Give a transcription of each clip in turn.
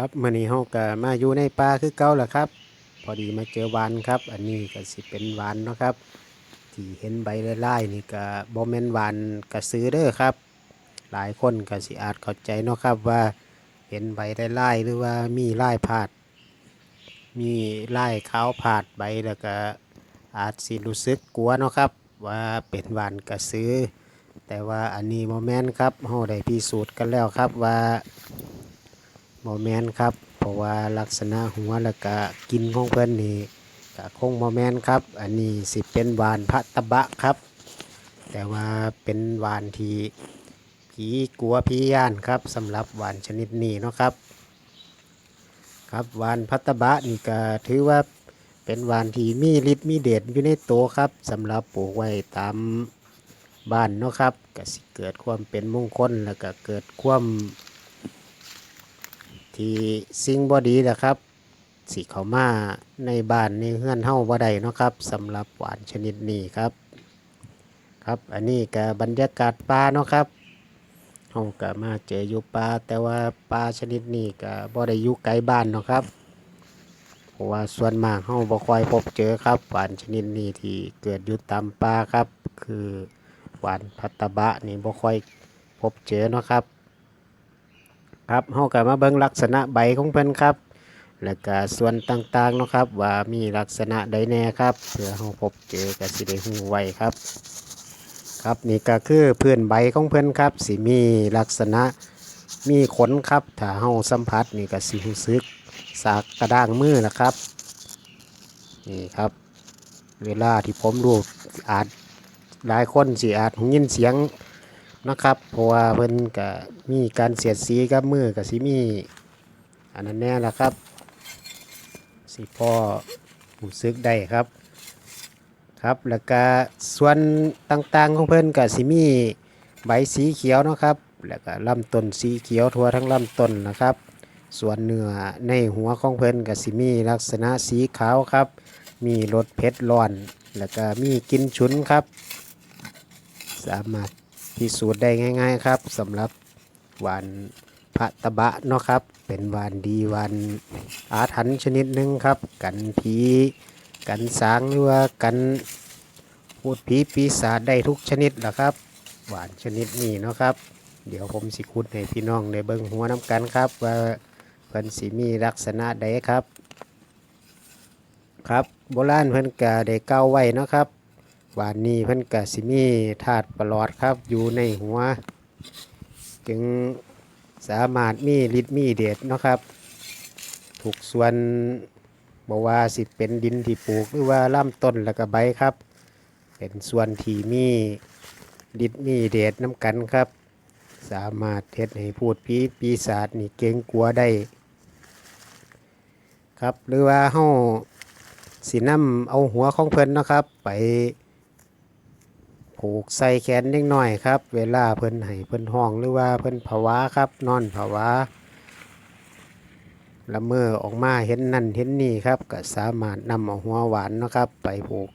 ครับมื่อนี้เฮาก็มาอยู่ในป่าคือเก่าแหละครับ พอดีมาเจอวานครับ อันนี้ก็สิเป็นวานเนาะครับ ที่เห็นใบลายๆนี่ก็บ่แม่นวานกระสือเด้อครับ หลายคนก็สิอาจเข้าใจเนาะครับว่าเห็นใบลายๆหรือว่ามีลายพาด มีลายขาวพาดใบแล้วก็อาจสิรู้สึกกลัวเนาะครับ ว่าเป็นวานกระสือแต่ว่าอันนี้โมแมนครับเฮาได้พิสูจน์กันแล้วครับว่า โมแมนครับ เพราะว่าลักษณะหัวแล้วก็กินของเพิ่อนนี่ก็คงโมแมนครับ อันนี้สิเป็นวานพัตะบะครับ แต่ว่าเป็นวานที่ผีกลัวผีย่านครับสำหรับวานชนิดนี้เนาะครับ ครับวานพัตบะนี่ก็ถือว่าเป็นวานที่มีฤทธิ์มีเดชอยู่ในตัวครับสำหรับปลูกไว้ตามบ้านเนาะครับก็สิเกิดความเป็นมงคลแล้วก็เกิดความ ที่สิ่งบ่ดีแหละครับสิเข้ามาในบ้านในเฮือนเฮาบ่ได้เนาะครับสำหรับหวานชนิดนี้ครับ ครับอันนี้ก็บรรยากาศป่าเนาะครับเฮาก็มาเจออยู่ป่าแต่ว่าป่าชนิดนี้ก็บ่ได้อยู่ไกลบ้านเนาะครับเพราะว่าส่วนมากเฮาบ่ค่อยพบเจอครับ หวานชนิดนี้ที่เกิดอยู่ตามป่าครับ คือหวานพัตตะบะนี่บ่ค่อยพบเจอเนาะครับ ครับเฮาก็มาเบิ่งลักษณะใบของเพิ่นครับ แล้วก็ส่วนต่างๆเนาะครับว่ามีลักษณะใดแน่ครับเพื่อเฮาพบเจอก็สิได้ฮู้ไว้ครับ ครับนี่ก็คือพื้นใบของเพิ่นครับสิมีลักษณะมีขนครับถ้าเฮาสัมผัสนี่ก็สิรู้สึกสากกระด้างมือละครับนี่ครับ เวลาที่ผมรูปอาจหลายคนสิอาจหยินเสียง นะครับเพราะว่าเพิ่นก็มีการเสียดสีกับมือกับสิมีอันนั้นแน่ละครับสิพ่อหูซึกได้ครับครับแล้วก็ส่วนต่างๆของเพิ่นก็สิมีใบสีเขียวนะครับ แล้วก็ลำต้นสีเขียวทั่วทั้งลำต้นนะครับ ส่วนเนื้อในหัวของเพิ่นก็สิมีลักษณะสีขาวครับ มีรสเผ็ดร้อน แล้วก็มีกินฉุนครับ สามารถ พิสูจน์ได้ง่าย ๆครับสำหรับวานพระตะบะเนาะครับ เป็นวานดีวานอาถรรพ์ชนิดหนึ่งครับ กันผีกันสางหรือว่ากันพูดผีปีศาจได้ทุกชนิดแหละครับ หวานชนิดนี้เนาะครับ เดี๋ยวผมสิคุดให้พี่น้องได้เบิ่งหัวน้ำกันครับ ว่าเพิ่นสิมีลักษณะใดครับ ครับโบราณเพิ่นกะได้เก้าไว้เนาะครับ วานนี้เพิ่นกะสิมีธาตุประหลอดครับ อยู่ในหัว จึงสามารถมีฤทธิ์มีเดชเนาะครับ ถูกส่วนบว่าสิเป็นดินที่ปลูกหรือว่าลำต้นแล้วก็ใบครับ เป็นส่วนที่มีฤทธิ์มีเดชน้ำกันครับ สามารถเฮ็ดให้พูดผีปีศาจนี่เก่งกลัวได้ ครับหรือว่าเฮาสินำเอาหัวของเพิ่นนะครับ ไป ผูกใส่แขนเล็กน้อยครับ เวลาเพิ่นให้เพิ่นห้องหรือว่าเพิ่นภาวะครับนอนภาวะละเมอออกมาเห็นนั่นเห็นนี่ครับ ก็สามารถนำเอาหัวหวานนะครับ ไปผูก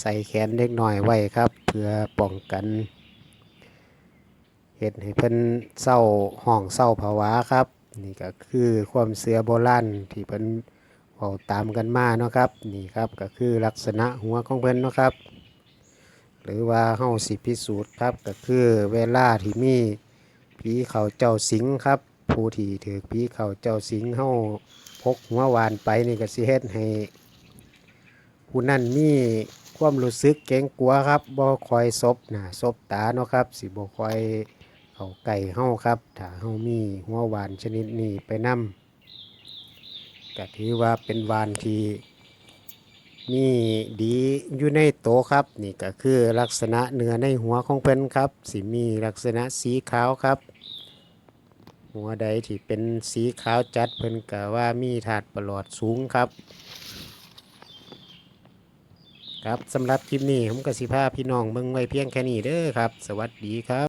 ใส่แขนเล็กน้อยไว้ครับ เพื่อป้องกันเห็ดให้เพิ่นเศร้าห้องเศร้าภาวะครับ นี่ก็คือความเสือโบราณที่เพิ่นเว้าตามกันมาเนาะครับ นี่ครับก็คือลักษณะหัวของเพิ่นเนาะครับ หรือว่าเฮาสิพิสูจน์ครับ ก็คือเวลาที่มีผีเขาเจ้าสิงครับ ผู้ที่ถือผีเขาเจ้าสิงเฮาพกหัวหวานไปนี่ก็สิเฮ็ดให้ ผู้นั้นมีความรู้สึกเกรงกลัวครับบ่คอยซบหน้าซบตาเนาะครับ สิบ่คอยเขาใกล้เฮาครับถ้าเฮามีหัวหวานชนิดนี้ไปนำก็ถือว่าเป็นวานที่ นี่ดีอยู่ในโตะครับ นี่ก็คือลักษณะเนื้อในหัวของเพิ่นครับสิมีลักษณะสีขาวครับ หัวใดที่เป็นสีขาวจัดเพิ่นก็ว่ามีถาดประหลอดสูงครับ ครับสำหรับคลิปนี้ผมกสิพาพี่น้องเบิ่งไว้เพียงแค่นี้เด้อครับ สวัสดีครับ